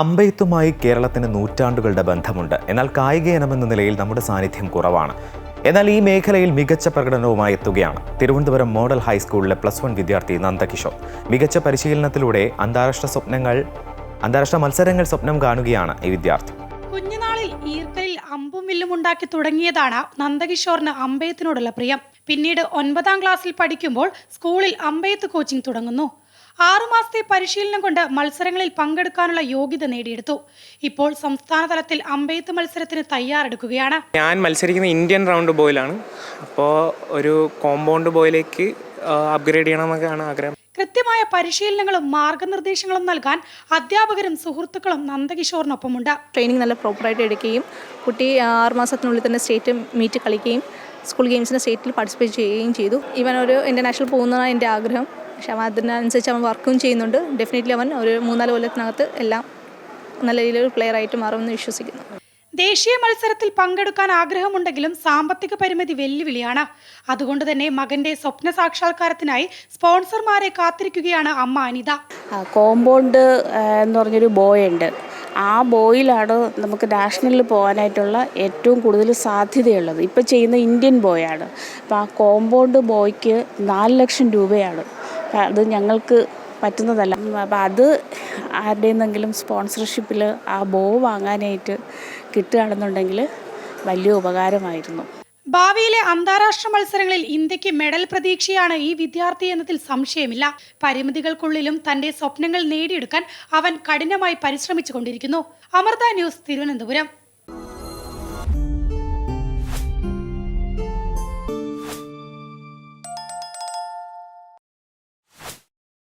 അമ്പെയ്ത്തുമായി കേരളത്തിന് നൂറ്റാണ്ടുകളുടെ ബന്ധമുണ്ട്. എന്നാൽ കായിക ഇനമെന്ന നിലയിൽ നമ്മുടെ സാന്നിധ്യം കുറവാണ്. എന്നാൽ ഈ മേഖലയിൽ മികച്ച പ്രകടനവുമായി എത്തുകയാണ്. തിരുവനന്തപുരം മോഡൽ ഹൈസ്കൂളിലെ പ്ലസ് വൺ വിദ്യാർത്ഥി നന്ദകിഷോർ. മികച്ച പരിശീലനത്തിലൂടെ അന്താരാഷ്ട്ര സ്വപ്നങ്ങൾ അന്താരാഷ്ട്ര മത്സരങ്ങൾ സ്വപ്നം കാണുകയാണ് ഈ വിദ്യാർത്ഥി. കുഞ്ഞുനാളിൽ ഈർക്കലിൽ അമ്പും വില്ലും ഉണ്ടാക്കി തുടങ്ങിയതാണ് നന്ദകിഷോറിന് അമ്പയത്തിനോടുള്ള പ്രിയം. പിന്നീട് ഒൻപതാം ക്ലാസ്സിൽ പഠിക്കുമ്പോൾ സ്കൂളിൽ അമ്പയത്ത് കോച്ചിംഗ് തുടങ്ങുന്നു. ആറുമാസത്തെ പരിശീലനം കൊണ്ട് മത്സരങ്ങളിൽ പങ്കെടുക്കാനുള്ള യോഗ്യത നേടിയെടുത്തു. ഇപ്പോൾ സംസ്ഥാന തലത്തിൽ അമ്പെയ്ത്ത് മത്സരത്തിന് തയ്യാറെടുക്കുകയാണ്. ഞാൻ മത്സരിക്കുന്ന ഇന്ത്യൻ റൗണ്ട് ബോയിലാണ്. അപ്പോൾ ഒരു കോമ്പൗണ്ട് ബോയിലേക്ക് അപ്ഗ്രേഡ് ചെയ്യണമെന്നൊക്കെയാണ് ആഗ്രഹം. കൃത്യമായ പരിശീലനങ്ങളും മാർഗനിർദ്ദേശങ്ങളും നൽകാൻ അധ്യാപകരും സുഹൃത്തുക്കളും നന്ദകിഷോറിനൊപ്പമുണ്ട്. ട്രെയിനിങ് നല്ല പ്രോപ്പറായിട്ട് എടുക്കുകയും കുട്ടി ആറുമാസത്തിനുള്ളിൽ തന്നെ സ്റ്റേറ്റ് മീറ്റ് കളിക്കുകയും സ്കൂൾ ഗെയിംസിന് സ്റ്റേറ്റിൽ പാർട്ടിസിപ്പേറ്റ് ചെയ്യുകയും ചെയ്തു. ഇവൻ ഒരു ഇന്റർനാഷണൽ പോകുന്നതാണ് എന്റെ ആഗ്രഹം. പക്ഷെ അവൻ അതിനനുസരിച്ച് അവൻ വർക്കും ചെയ്യുന്നുണ്ട്. ഡെഫിനറ്റ്ലി അവൻ ഒരു മൂന്നാൽ കൊല്ലത്തിനകത്ത് എല്ലാം നല്ല രീതിയിൽ പ്ലെയർ ആയിട്ട് മാറുമെന്ന് വിശ്വസിക്കുന്നു. ദേശീയ മത്സരത്തിൽ പങ്കെടുക്കാൻ ആഗ്രഹമുണ്ടെങ്കിലും സാമ്പത്തിക പരിമിതി വെല്ലുവിളിയാണ്. അതുകൊണ്ട് തന്നെ മകന്റെ സ്വപ്ന സാക്ഷാത്കാരത്തിനായി സ്പോൺസർമാരെ കാത്തിരിക്കുകയാണ് അമ്മ അനിത. കോമ്പൗണ്ട് എന്ന് പറഞ്ഞൊരു ബോയ് ഉണ്ട്. ആ ബോയിലാണ് നമുക്ക് നാഷണലിൽ പോകാനായിട്ടുള്ള ഏറ്റവും കൂടുതൽ സാധ്യതയുള്ളത്. ഇപ്പോൾ ചെയ്യുന്ന ഇന്ത്യൻ ബോയാണ്. അപ്പോൾ ആ കോമ്പൗണ്ട് ബോയ്ക്ക് നാല് ലക്ഷം രൂപയാണ്. അത് ഞങ്ങൾക്ക് പറ്റുന്നതല്ല. അപ്പം അത് ആരുടെ നിന്നെങ്കിലും സ്പോൺസർഷിപ്പിൽ ആ ബോ വാങ്ങാനായിട്ട് കിട്ടുകയാണെന്നുണ്ടെങ്കിൽ വലിയ ഉപകാരമായിരുന്നു. ഭാവിയിലെ അന്താരാഷ്ട്ര മത്സരങ്ങളിൽ ഇന്ത്യയ്ക്ക് മെഡൽ പ്രതീക്ഷയാണ് ഈ വിദ്യാർത്ഥി എന്നതിൽ സംശയമില്ല. പരിമിതികൾക്കുള്ളിലും തന്റെ സ്വപ്നങ്ങൾ നേടിയെടുക്കാൻ അവൻ കഠിനമായി പരിശ്രമിച്ചു കൊണ്ടിരിക്കുന്നു അമൃത ന്യൂസ് തിരുവനന്തപുരം.